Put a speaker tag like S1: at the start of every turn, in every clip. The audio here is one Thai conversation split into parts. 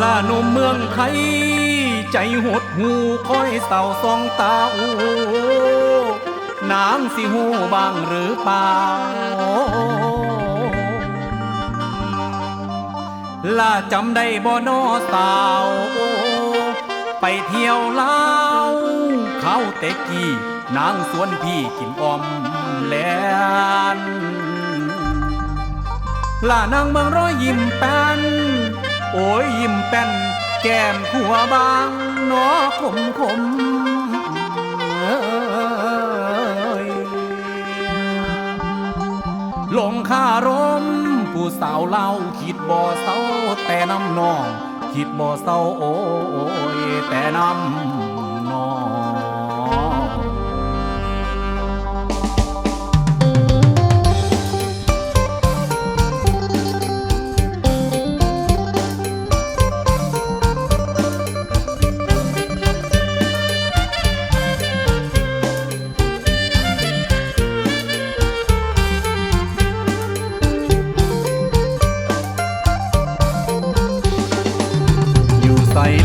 S1: ลาหนุ่มเมืองไทย ใจหดหูคอยเศร้าสองตาอูนางสิหูบางหรือเปล่าล่าจำได้บ่นอสาว ไปเที่ยวลาวเขาเตกี้นางสวนพี่กินออมแลนล่านางเมืองร้อยยิ้มแป้น โอ้ยยิ้มแป้นแก้มขัวบางนอขมขมเอ้ยลงคารมผู้สาวเล่าคิดบ่เศร้าแต่น้ำนอง คิดบ่เศร้าโอ้ยแต่น้ำ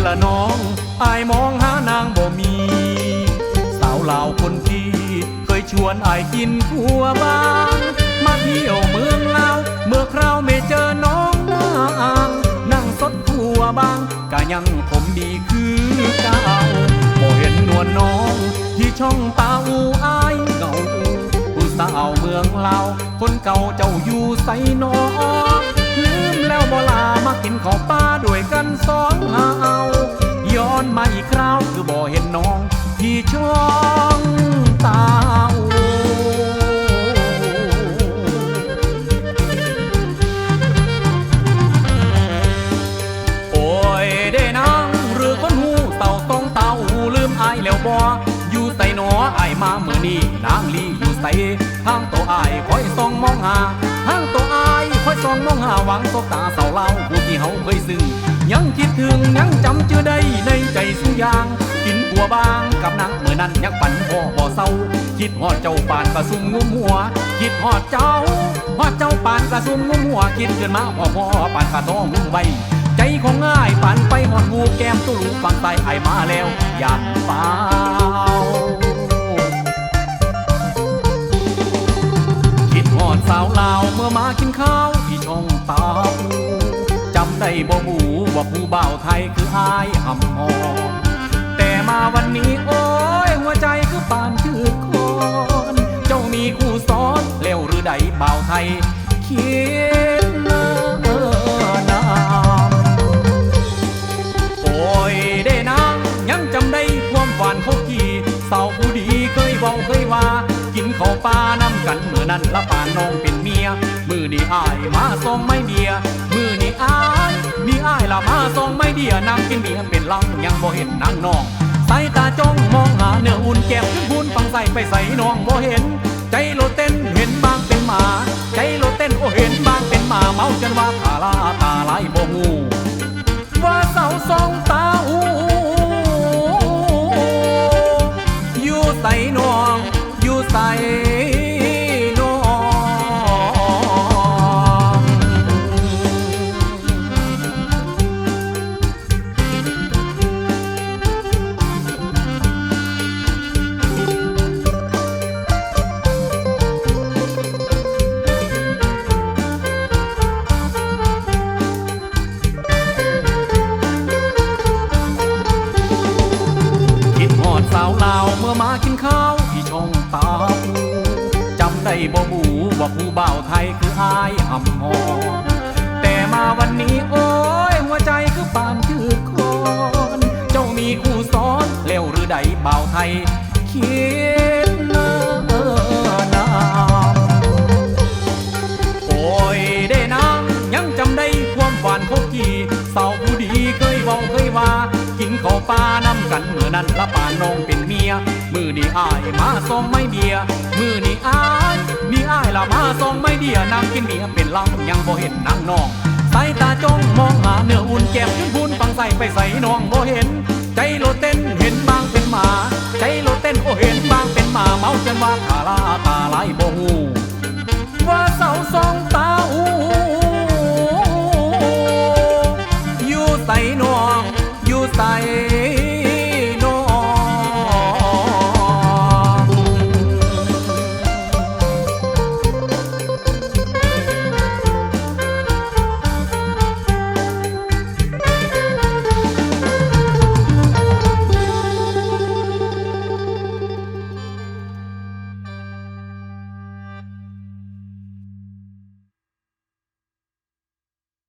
S1: ละน้องอายมองหานางบ่มี สาวลาวคนที่เคยชวนอายกินขัวบาง มาเที่ยวเมืองลาวเมื่อคราวไม่เจอน้องนางนั่งสดขัวบางก็ยังผมดีคือเก่าบ่เห็นนวลน้องที่ช่องตาอูอายเงาผู้สาวเมืองลาวคนเก่าเจ้าอยู่ใส่นอลืมแล้วบ่ลามากินข้าวป มาเมื่อนี้นางลีอยู่ใส่ทางตัวอายคอยส่องมองหาทางตัวอายคอยส่องมองหาหวังตบตาเสาเล่าผู้ที่เฮาเคยซึ้งยังคิดถึงยังจำชื่อได้ในใจสุยางกินปัวบางกับนางเมื่อนั้นยังปั่นพ่อบ่เศร้าคิดฮอดเจ้าปานกระซุ่มงุมหัว คิดฮอดเจ้าฮอดเจ้าปานกระซุ่มงุมหัวคิดขึ้นมาพ่อพ่อปานกระท้องงุ้มใบใจของง่ายปานไปหอดงูแก้มตุลุฟังใต้ไอมาแล้วยันเปล่า สาวลาวเมื่อมากินข้าวที่ช่องตาปูจำได้บ่หูว่าผู้บ่าวไทยคืออายหำหอ นั้นละปานน้องเป็นเมีย มือนี่อายมาส่งไม่เบีย มือนี่อายนี่อายละมาส่งไม่เดียนางกินเบียเป็นลังยังบ่เห็นนางน้องสายตาจ้องมองหาเนื้ออุ่นแก้มขึ้นพูนฟังใส่ไปใส่น้องบ่เห็น สาวลาวเมื่อมากินข้าวที่ช่องตาอูจำได้บ่บูว่าผู้บ่าวไทยคืออายหำหอแต่มาวันนี้โอ้ยหัวใจคือปานคือคอนเจ้ามีคู่ซ้อนแล้วหรือใดบ่าวไทยคิดเนิ่นนานโอ้ยได้นางยังจำได้ความหวานของกี่สาวผู้ดีเคยเว้าเคยว่ากินข้าวปลาน้ำกันเมื่อนั้นละ นน้องเป็นเมีย มือนี่อายมาส่องไม่เบีย มือนี่อายนี่อายละมาส่องไม่เดียนางกินเมียเป็นลังยังบ่เห็นนางน้องสายตาจ้องมองหาเนื้ออุ่นแก้มยืนพูนฟังใส่ไปใส่น้องบ่เห็น ใจโลเต้นเห็นบางเป็นหมา ใจโลเต้นโอเห็นบางเป็นหมาเมาจนว่าขาลาตาลายโบ